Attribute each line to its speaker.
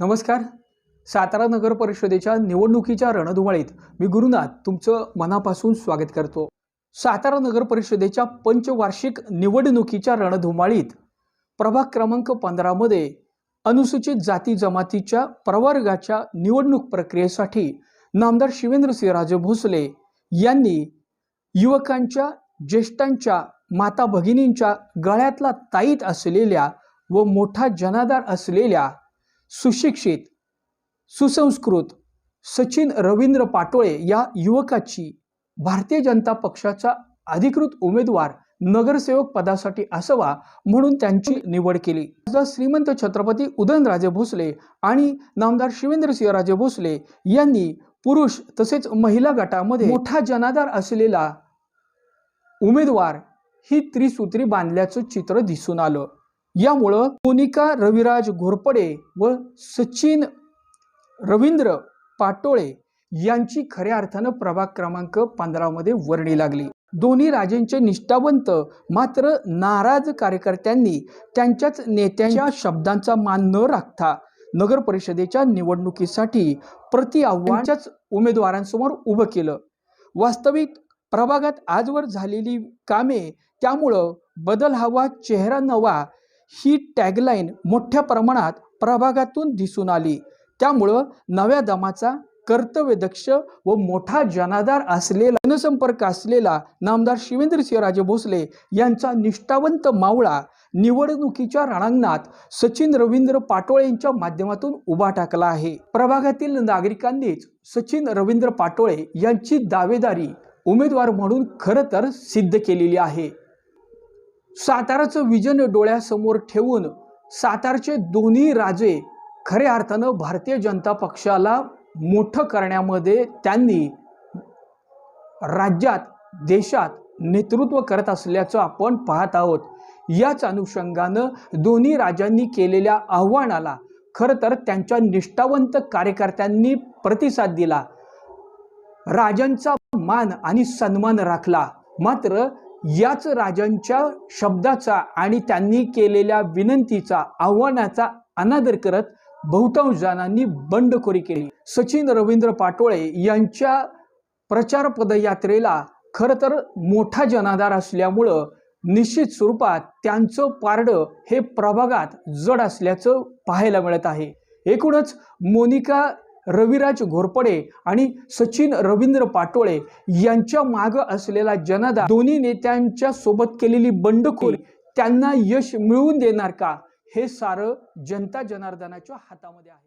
Speaker 1: नमस्कार. सातारा नगर परिषदेच्या निवडणुकीच्या रणधुमाळीत मी गुरुनाथ तुमचं मनापासून स्वागत करतो. सातारा नगर परिषदेच्या पंचवार्षिक निवडणुकीच्या रणधुमाळीत प्रभाग क्रमांक पंधरामध्ये अनुसूचित जाती जमातीच्या प्रवर्गाच्या निवडणूक प्रक्रियेसाठी नामदार शिवेंद्रसिंहराजे भोसले यांनी युवकांच्या ज्येष्ठांच्या माता भगिनींच्या गळ्यातला ताईत असलेल्या व मोठा जनाधार असलेल्या सुशिक्षित सुसंस्कृत सचिन रवींद्र पाटोळे या युवकाची भारतीय जनता पक्षाचा अधिकृत उमेदवार नगरसेवक पदासाठी असावा म्हणून त्यांची निवड केली. श्रीमंत छत्रपती उदयनराजे भोसले आणि नामदार शिवेंद्रसिंहराजे भोसले यांनी पुरुष तसेच महिला गटामध्ये मोठा जनाधार असलेला उमेदवार ही त्रिसूत्री बांधल्याचं चित्र दिसून आलं. यामुळं मोनिका रविराज घोरपडे व सचिन रवींद्र पाटोळे यांची खऱ्या अर्थानं प्रभाग क्रमांक पंधरामध्ये वर्णी लागली. दोन्ही राजेंचे निष्ठावंत मात्र नाराज कार्यकर्त्यांनी त्यांच्याच नेत्यांच्या शब्दांचा मान न राखता नगर परिषदेच्या निवडणुकीसाठी प्रति आव्हानच्याच उमेदवारांसमोर उभं केलं. वास्तविक प्रभागात आजवर झालेली कामे त्यामुळं बदल हवा चेहरा नवा ही टॅगलाईन मोठ्या प्रमाणात प्रभागातून दिसून आली. त्यामुळं नव्या दमाचा कर्तव्यदक्ष व मोठा जनाधार असलेला जनसंपर्क असलेला नामदार शिवेंद्रसिंहराजे भोसले यांचा निष्ठावंत मावळा निवडणुकीच्या रणांगणात सचिन रवींद्र पाटोळे यांच्या माध्यमातून उभा टाकला आहे. प्रभागातील नागरिकांनीच सचिन रवींद्र पाटोळे यांची दावेदारी उमेदवार म्हणून खरं तर सिद्ध केलेली आहे. साताराचं विजन डोळ्यासमोर ठेवून सातारचे दोन्ही राजे खऱ्या अर्थानं भारतीय जनता पक्षाला मोठं करण्यामध्ये त्यांनी राज्यात देशात नेतृत्व करत असल्याचं आपण पाहत आहोत. याच अनुषंगानं दोन्ही राजांनी केलेल्या आव्हानाला खरं तर त्यांच्या निष्ठावंत कार्यकर्त्यांनी प्रतिसाद दिला. राजांचा मान आणि सन्मान राखला. मात्र याच राजांच्या शब्दाचा आणि त्यांनी केलेल्या विनंतीचा आव्हानाचा अनादर करत बहुतांश जणांनी बंडखोरी केली. सचिन रवींद्र पाटोळे यांच्या प्रचार पदयात्रेला खरं तर मोठा जनाधार असल्यामुळं निश्चित स्वरूपात त्यांचं पारडं हे प्रभागात जड असल्याचं पाहायला मिळत आहे. एकूणच मोनिका रविराज घोरपडे आणि सचिन रवींद्र पाटोळे यांच्या मागं असलेला जनाधार दोन्ही नेत्यांच्या सोबत केलेली बंडखोरी त्यांना यश मिळवून देणार का? हे सारं जनता जनार्दनाच्या हातामध्ये आहे.